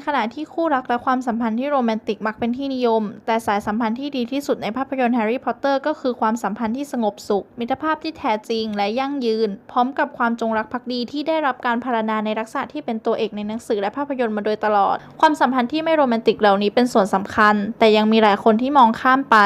ในขณะที่คู่รักและความสัมพันธ์ที่โรแมนติกมักเป็นที่นิยม แต่สายสัมพันธ์ที่ดีที่สุดในภาพยนตร์แฮร์รี่พอตเตอร์ก็คือความสัมพันธ์ที่สงบสุข มิตรภาพที่แท้จริงและยั่งยืน พร้อมกับความจงรักภักดีที่ได้รับการพรรณนาในลักษณะที่เป็นตัวเอกในหนังสือและภาพยนตร์มาโดยตลอด ความสัมพันธ์ที่ไม่โรแมนติกเหล่านี้เป็นส่วนสำคัญ แต่ยังมีหลายคนที่มองข้ามไป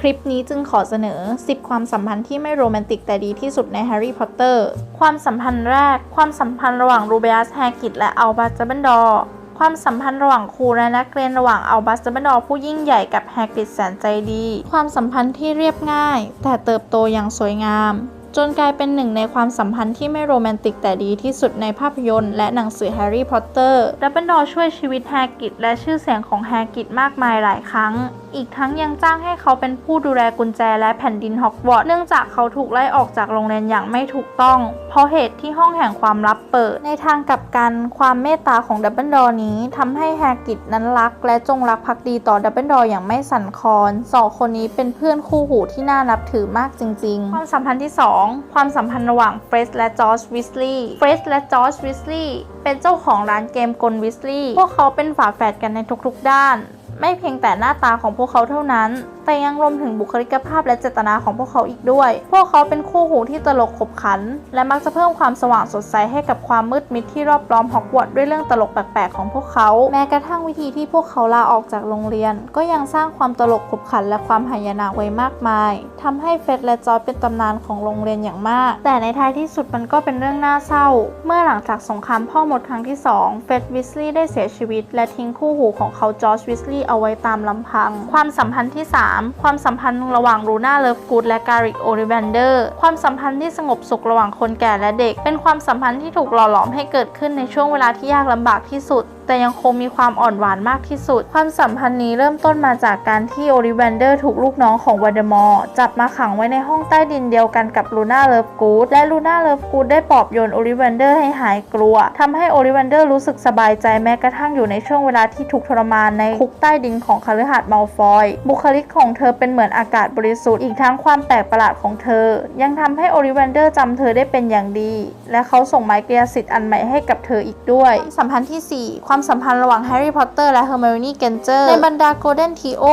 คลิปนี้จึงขอเสนอ 10 ความสัมพันธ์ที่ไม่โรแมนติกแต่ดีที่สุดในแฮร์รี่พอตเตอร์ความสัมพันธ์แรก ความสัมพันธ์ระหว่างรูเบียสแฮกิตและอัลบัสจับเบนดอร์ ความสัมพันธ์ระหว่างครูและนักเรียนระหว่างอัลบัสจับเบนดอร์ผู้ยิ่งใหญ่กับแฮกิดแสนใจดี ความสัมพันธ์ที่เรียบง่าย แต่เติบโตอย่างสวยงาม จนกลายเป็นหนึ่งในความสัมพันธ์ที่ไม่โรแมนติกแต่ดีที่สุดในภาพยนตร์และหนังสือแฮร์รี่พอตเตอร์ดับเบิลดอช่วยชีวิตแฮกิดและชื่อเสียงของแฮกิดมากมายหลายครั้ง อีกทั้งยังจ้างให้เขาเป็นผู้ดูแลกุญแจและแผ่นดินฮอกวอตส์เนื่องจากเขาถูกไล่ออกจากโรงเรียนอย่างไม่ถูกต้อง เพราะเหตุที่ห้องแห่งความลับเปิด ในทางกลับกันความเมตตาของดับเบิลดอนี้ทำให้แฮกิตนั้นรัก และจงรักภักดีต่อดับเบิลดออย่างไม่สั่นคลอนสองคนนี้เป็นเพื่อนคู่หูที่น่านับถือมากจริง ๆ ความสัมพันธ์ที่ 2 ความสัมพันธ์ระหว่างเฟรดและจอร์จวิสลีย์เฟรดและจอร์จวิสลีย์เป็นเจ้าของร้านเกมกลวิสลีย์พวกเขาเป็นฝาแฝดกันในทุกๆด้าน ไม่เพียงแต่หน้าตาของพวกเขาเท่านั้น แต่ยังรวมถึงบุคลิกภาพและเจตนาของพวกเขาอีกด้วย พวกเขาเป็นคู่หูที่ตลกขบขัน และมักจะเพิ่มความสว่างสดใสให้กับความมืดมิดที่รอบล้อมฮอกวอตส์ด้วยเรื่องตลกแปลกๆของพวกเขา แม้กระทั่งวิธีที่พวกเขาลาออกจากโรงเรียน ก็ยังสร้างความตลกขบขันและความหายนะไว้มากมายทำให้เฟรดและจอร์จเป็นตำนานของโรงเรียนอย่างมาก แต่ในท้ายที่สุดมันก็เป็นเรื่องน่าเศร้า เมื่อหลังจากสงครามพ่อหมดครั้งที่สองเฟรดวิสลีย์ได้เสียชีวิต และทิ้งคู่หูของเขาจอร์จวิสลีย์เอาไว้ตามลำพัง ความสัมพันธ์ที่ 3 ความสัมพันธ์ระหว่างรูน่าเลิฟกูดและการิกโอริแวนเดอร์ความสัมพันธ์ที่สงบสุขระหว่างคนแก่และเด็ก เป็นความสัมพันธ์ที่ถูกหล่อหลอมให้เกิดขึ้นในช่วงเวลาที่ยากลำบากที่สุดแต่ยังคงมีความอ่อนหวานมากที่สุด ความสัมพันธ์นี้เริ่มต้นมาจากการที่โอริแวนเดอร์ถูกลูกน้องของว l เดมอร์จับมาขังไว้ในห้องใต้ดินเดียวกันกับลูน่าเลิฟกูดและลูน่าเลิฟกูดได้ปลอบโยนโอริแวนเดอร์ให้หายกลัวทำให้โอริแวนเดอร์รู้สึกสบายใจแม้กระทั่งอยู่ในช่วงเวลาที่ถูกทรมานในคุกใต้ดินของคฤหาสน์มัลฟอย บุคลิกของเธอเป็นเหมือนอากาศบริสุทธิ์อีกทั้งความแปลกประหลาดของเธอ ยังทำให้โอริแวนเดอร์จำเธอได้เป็นอย่างดี และเขาส่งไม้กายสิทธิ์อันใหม่ให้กับเธออีกด้วย สัมพันธ์ที่ 4ความสัมพันธ์ระหว่างแฮร์รี่พอตเตอร์และเฮอร์ i ม n นี่เกนเจอร์ในบรรดาโกลเด้นทีโอ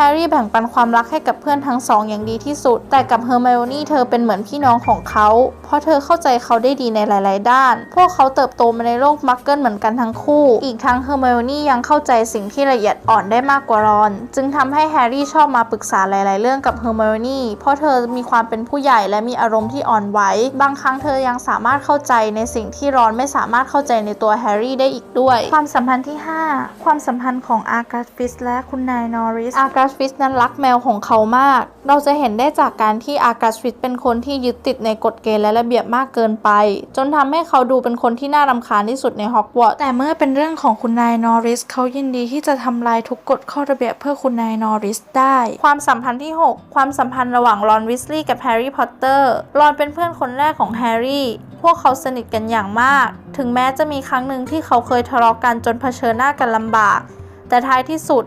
แฮร์รี่แบ่งปันความรักให้กับเพื่อนทั้งสองอย่างดีที่สุด แต่กับเฮอร์ i ม n นี่เธอเป็นเหมือนพี่น้องของเขา เพราะเธอเข้าใจเขาได้ดีในหลาย ๆ ด้าน พวกเขาเติบโตมาในโลกมักเกิลเหมือนกันทั้งคู่ อีกทั้งเฮอร์ i ม n นี่ยังเข้าใจสิ่งที่ละเอียดอ่อนได้มากกว่ารอน จึงทำให้แฮร์รี่ชอบมาปรึกษาหลาย ๆ เรื่องกับเฮอร์ i ม n นี่ เพราะเธอมีความเป็นผู้ใหญ่และมีอารมณ์ที่อ่อนไหว บางครั้งเธอยังสามารถเข้าใจในสิ่งที่รอนไม่สามารถเข้าใจในตัวแฮร์รี่ได้อีกด้วย ความสัมพันธ์ที่ 5 ความสัมพันธ์ของอาร์กัสฟิสและคุณนายนอริสอาร์กัสฟิสนั้นรักแมวของเขามาก เราจะเห็นได้จากการที่อาร์กัสฟิสเป็นคนที่ยึดติดในกฎเกณฑ์และระเบียบมากเกินไป จนทำให้เขาดูเป็นคนที่น่ารำคาญที่สุดในฮอกวอตส์แต่เมื่อเป็นเรื่องของคุณนายนอริสเขายินดีที่จะทำลายทุกกฎข้อระเบียบเพื่อคุณนายนอริสได้ ความสัมพันธ์ที่ 6 ความสัมพันธ์ระหว่างรอนวิสลีย์กับแฮร์รี่พอตเตอร์รอนเป็นเพื่อนคนแรกของแฮร์รี่พวกเขาสนิทกันอย่างมาก ถึงแม้จะมีครั้งหนึ่งที่เขาเคยทะเลาะกันจนเผชิญหน้ากันลำบาก แต่ท้ายที่สุด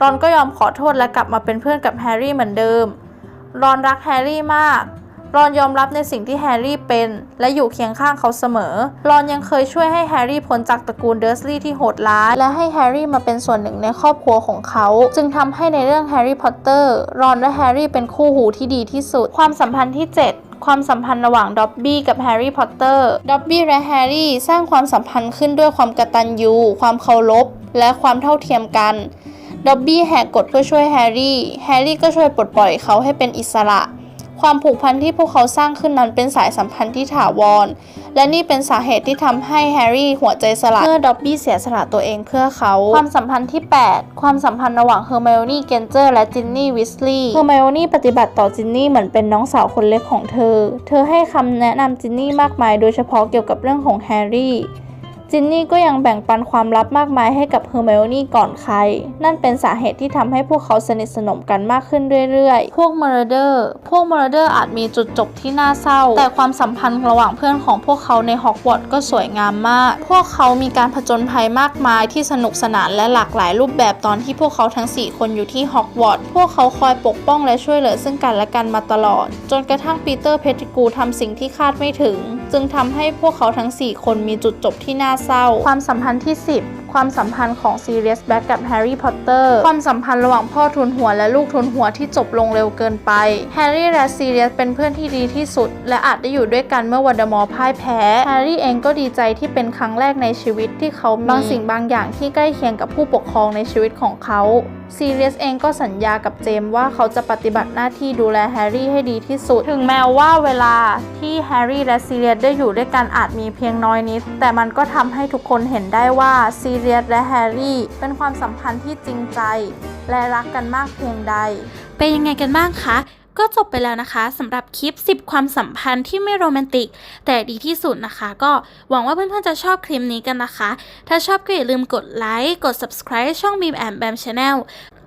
รอนก็ยอมขอโทษและกลับมาเป็นเพื่อนกับแฮร์รี่เหมือนเดิม รอนรักแฮร์รี่มาก รอนยอมรับในสิ่งที่แฮร์รี่เป็น และอยู่เคียงข้างเขาเสมอ รอนยังเคยช่วยให้แฮร์รี่พ้นจากตระกูลเดอร์สลีย์ที่โหดร้าย และให้แฮร์รี่มาเป็นส่วนหนึ่งในครอบครัวของเขา จึงทำให้ในเรื่องแฮร์รี่พอตเตอร์ รอนและแฮร์รี่เป็นคู่หูที่ดีที่สุด ความสัมพันธ์ที่ 7ความสัมพันธ์ระหว่างด็อบบี้กับแฮร์รี่พอตเตอร์ด็อบบี้และแฮร์รี่สร้างความสัมพันธ์ขึ้นด้วยความกตัญญู ความเคารพ และความเท่าเทียมกัน ด็อบบี้แหกกฎเพื่อช่วยแฮร์รี่ แฮร์รี่ก็ช่วยปลดปล่อยเขาให้เป็นอิสระ ความผูกพันที่พวกเขาสร้างขึ้นนั้นเป็นสายสัมพันธ์ที่ถาวร และนี่เป็นสาเหตุที่ทำให้แฮร์รี่หัวใจสลายเมื่อด็อบบี้เสียสละตัวเองเพื่อเขา ความสัมพันธ์ที่ 8 ความสัมพันธ์ระหว่างเฮอร์ i ม n นี่เกนเจอร์และจินนี่วิสลีย์เฮอร์ i ม n นี่ปฏิบัติต่อจินนี่เหมือนเป็นน้องสาวคนเล็กของเธอ เธอให้คำแนะนำจินนี่มากมาย โดยเฉพาะเกี่ยวกับเรื่องของแฮร์รี่ จินนี่ก็ยังแบ่งปันความลับมากมายให้กับเฮอร์ i ม n นี่ก่อนใคร นั่นเป็นสาเหตุที่ทำให้พวกเขาสนิทสนมกันมากขึ้นเรื่อยๆ พวกม u รเดอร์ พวกม u รเดอร์อาจมีจุดจบที่น่าเศร้า แต่ความสัมพันธ์ระหว่างเพื่อนของพวกเขาในฮอกวอตส์ก็สวยงามมาก พวกเขามีการผจญภัยมากมายที่สนุกสนานและหลากหลายรูปแบบตอนที่พวกเขาทั้ง 4 คนอยู่ที่ฮอกวอตส์ พวกเขาคอยปกป้องและช่วยเหลือซึ่งกันและกันมาตลอด จนกระทั่งปีเตอร์เพติกูทำสิ่งที่คาดไม่ถึง จึงทำให้พวกเขาทั้ง 4 คนมีจุดจบที่น่าเศร้า ความสัมพันธ์ที่ 10 ความสัมพันธ์ของซีเรียสแบ็กกับแฮร์รี่พอตเตอร์ความสัมพันธ์ระหว่างพ่อทุนหัวและลูกทุนหัวที่จบลงเร็วเกินไปแฮร์รี่และซีเรียสเป็นเพื่อนที่ดีที่สุด และอาจได้อยู่ด้วยกันเมื่อวอลเดอมอร์พ่ายแพ้แฮร์รี่เองก็ดีใจที่เป็นครั้งแรกในชีวิตที่เขามีบางสิ่งบางอย่างที่ใกล้เคียงกับผู้ปกครองในชีวิตของเขา ซีเรียสเองก็สัญญากับเจมว่าเขาจะปฏิบัติหน้าที่ดูแลแฮร์รี่ให้ดีที่สุด ถึงแม้ว่าเวลาที่แฮร์รี่และซีเรียสได้อยู่ด้วยกันอาจมีเพียงน้อยนิด แต่มันก็ทำให้ทุกคนเห็นได้ว่าซีเรียสและแฮร์รี่เป็นความสัมพันธ์ที่จริงใจ และรักกันมากเพียงใด เป็นยังไงกันบ้างคะ ก็จบไปแล้วนะคะสำหรับคลิป 10 ความสัมพันธ์ที่ไม่โรแมนติก แต่ดีที่สุดนะคะ ก็หวังว่าเพื่อนๆจะชอบคลิปนี้กันนะคะ ถ้าชอบก็อย่าลืมกดไลค์กด subscribe ช่อง Beam and Bam Channel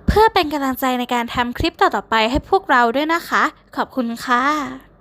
เพื่อเป็นกำลังใจในการทำคลิปต่อๆไปให้พวกเราด้วยนะคะ ขอบคุณค่ะ